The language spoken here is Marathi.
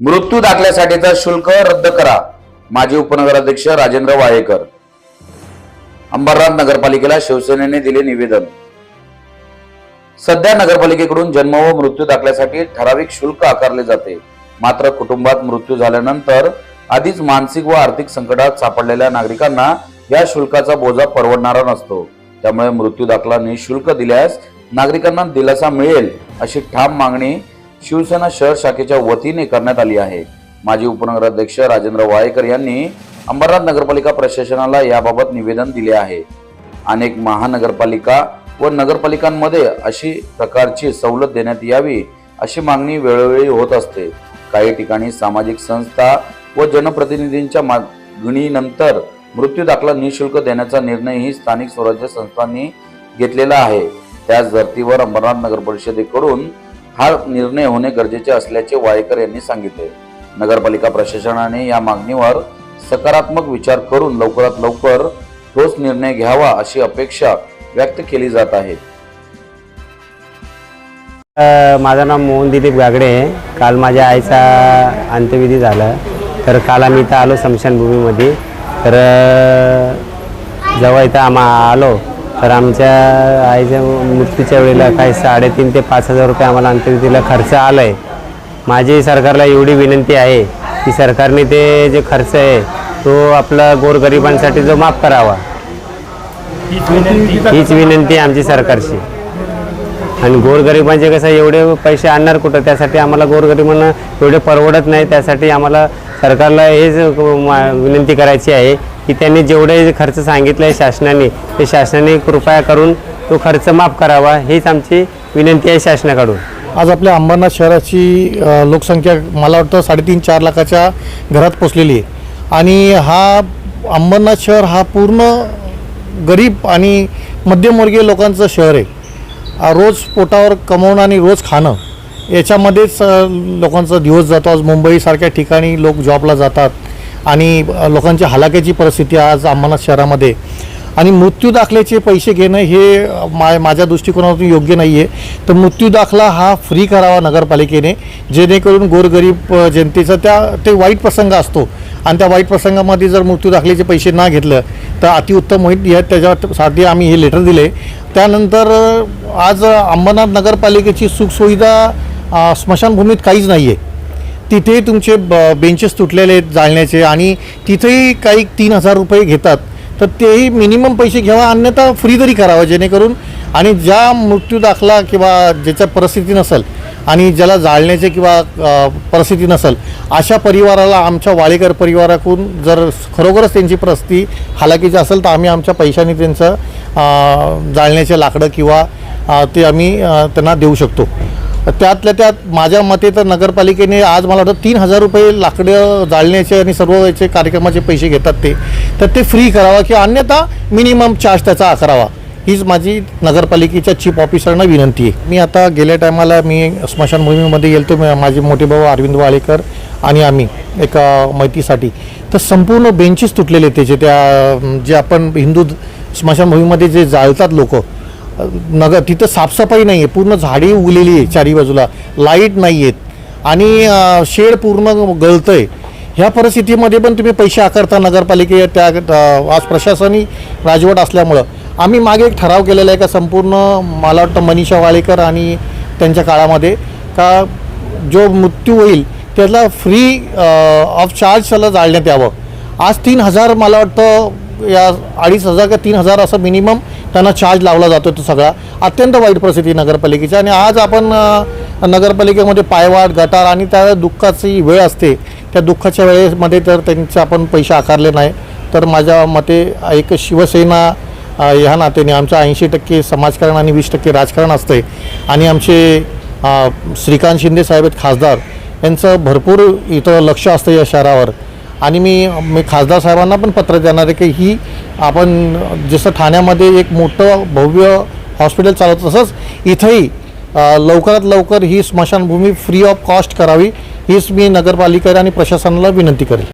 मृत्यू दाखल्यासाठीचा शुल्क रद्द करा. माजी उपनगराध्यक्ष राजेंद्र वाळेकर अंबरनाथ नगरपालिकेला शिवसेनेने दिले निवेदन. सध्या नगरपालिकेकडून जन्म व मृत्यू दाखल्यासाठी ठराविक शुल्क आकारले जाते. मात्र कुटुंबात मृत्यू झाल्यानंतर आधीच मानसिक व आर्थिक संकटात सापडलेल्या नागरिकांना या शुल्काचा बोजा परवडणारा नसतो. त्यामुळे मृत्यू दाखला निशुल्क दिल्यास नागरिकांना दिलासा मिळेल अशी ठाम मागणी शिवसेना शहर शाखेच्या वतीने करण्यात आली आहे. माजी उपनगराध्यक्ष राजेंद्र वाळेकर यांनी अंबरनाथ नगरपालिका प्रशासनाला याबाबत निवेदन दिले आहे. अनेक महानगरपालिका व नगरपालिकांमध्ये अशी प्रकारची सवलत देण्यात यावी अशी मागणी वेळोवेळी होत असते. काही ठिकाणी सामाजिक संस्था व जनप्रतिनिधींच्या मागणीनंतर मृत्यू दाखला निशुल्क देण्याचा निर्णयही स्थानिक स्वराज्य संस्थांनी घेतलेला आहे. त्याच धर्तीवर अंबरनाथ नगर परिषदेकडून हा निर्णय होणे गरजेचे असल्याचे वाळेकर यांनी सांगितले. नगरपालिका प्रशासनाने या मागणीवर सकारात्मक विचार करून लवकरात लवकर ठोस निर्णय घ्यावा अशी अपेक्षा व्यक्त केली जात आहे. माझं नाव मोहन दिलीप गागडे काल माझ्या आईचा अंत्यविधी झाला. तर काल आम्ही इथं आलो स्मशानभूमीमध्ये. तर जेव्हा इथं आम्हा आलो तर आमच्या आईच्या मृत्यूच्या वेळेला काही साडेतीन ते पाच हजार रुपये आम्हाला अंत्यविधीला खर्च आला आहे माझी सरकारला एवढी विनंती आहे की सरकारने ते जे खर्च आहे तो आपला गोरगरिबांसाठी जो माफ करावा. हीच विनंती आहे आमची सरकारची. आणि गोरगरिबांचे कसं एवढे पैसे आणणार कुठं? त्यासाठी आम्हाला गोरगरिबांना एवढे परवडत नाही त्यासाठी आम्हाला सरकारला हेच मा- विनंती करायची आहे की त्यांनी जेवढे खर्च सांगितलं आहे शासनाने ते शासनाने कृपया करून तो खर्च माफ करावा हीच आमची विनंती आहे शासनाकडून. आज आपल्या अंबरनाथ शहराची लोकसंख्या मला वाटतं साडेतीन चार लाखाच्या घरात पोचलेली आहे. आणि हा अंबरनाथ शहर हा पूर्ण गरीब आणि मध्यमवर्गीय लोकांचं शहर आहे. रोज पोटावर कमवणं आणि रोज खाणं याच्यामध्येच लोकांचा दिवस जातो. आज मुंबईसारख्या ठिकाणी लोक जॉबला जातात. आणि लोकांची हलाखीची परिस्थिती आज अंबरनाथ शहरामध्ये. आणि मृत्यू दाखल्याचे पैसे घेणं हे मा माझ्या दृष्टिकोनातून योग्य नाही आहे तर मृत्यू दाखला हा फ्री करावा नगरपालिकेने जेणेकरून गोरगरीब जनतेचा त्या ते वाईट प्रसंग असतो. आणि त्या वाईट प्रसंगामध्ये जर मृत्यू दाखल्याचे पैसे ना घेतलं तर अतिउत्तम होईल या त्याच्यासाठी आम्ही हे लेटर दिले. त्यानंतर आज अंबरनाथ नगरपालिकेची सुखसुविधा स्मशानभूमीत काहीच नाही आहे तिथे तुमचे ब बेंचेस तुटलेले आहेत जाळण्याचे आणि तिथेही काही तीन हजार रुपये घेतात. तर तेही मिनिमम पैसे घ्यावा अन्यथा फ्री तरी करावं जेणेकरून आणि ज्या मृत्यू दाखला किंवा ज्याच्या परिस्थिती नसेल आणि ज्याला जाळण्याचे किंवा परिस्थिती नसेल अशा परिवाराला आमच्या वाळेकर परिवाराकडून जर खरोखरच त्यांची परिस्थिती हालाकीची असेल तर आम्ही आमच्या पैशाने त्यांचं जाळण्याचे लाकडं किंवा ते आम्ही त्यांना देऊ शकतो. त्यातल्या त्यात माझ्या मते तर नगरपालिकेने आज मला वाटतं तीन हजार रुपये लाकडं जाळण्याचे आणि सर्व याचे कार्यक्रमाचे पैसे घेतात ते. तर ते फ्री करावा किंवा अन्यथा मिनिमम चार्ज त्याचा आकारावा हीच माझी नगरपालिकेच्या चीफ ऑफिसरना विनंती आहे. मी आता गेल्या टायमाला मी स्मशानभूमीमध्ये गेलतो. माझे मोठे भाऊ अरविंद वाळेकर आणि आम्ही एका मैतीसाठी तर संपूर्ण बेंचेस तुटलेले त्याचे त्या जे आपण हिंदू स्मशानभूमीमध्ये जे जाळतात लोक नगर तिथं साफसफाई नाही आहे पूर्ण झाडी उगलेली आहे चारी बाजूला. लाइट नाही आहेत आणि शेड पूर्ण गळतं आहे ह्या परिस्थितीमध्ये पण तुम्ही पैसे आकारता नगरपालिके त्या आज प्रशासनी राजवट असल्यामुळं. आम्ही मागे एक ठराव केलेला आहे का संपूर्ण मला वाटतं मनीषा वाळेकर आणि त्यांच्या काळामध्ये का जो मृत्यू होईल त्याला फ्री ऑफ चार्ज त्याला जाळण्यात यावं. आज तीन हजार मला वाटतं या अडीच हजार का तीन हजार असं मिनिमम त्यांना चार्ज लावला जातो तो सगळा. अत्यंत वाईट परिस्थिती नगरपालिकेची. आणि आज आपण नगरपालिकेमध्ये पायवाट गटार आणि त्या दुःखाची वेळ असते. त्या दुःखाच्या वेळेमध्ये तर त्यांचे आपण पैसे आकारले नाही. तर माझ्या मते एक शिवसेना ह्या नात्याने आमचं ऐंशी टक्के समाजकारण आणि वीस टक्के राजकारण असते आणि आमचे श्रीकांत शिंदे साहेब आहेत खासदार. यांचं भरपूर इथं लक्ष असतं या शहरावर. आणि मी मी खासदार साहेबांना पण पत्र देणार आहे की ही आपण जसं ठाण्यामध्ये एक मोठं भव्य हॉस्पिटल चालवतो तसंच इथंही लवकरात लवकर ही स्मशानभूमी फ्री ऑफ कॉस्ट करावी हीच मी नगरपालिका आणि प्रशासनाला विनंती करेल.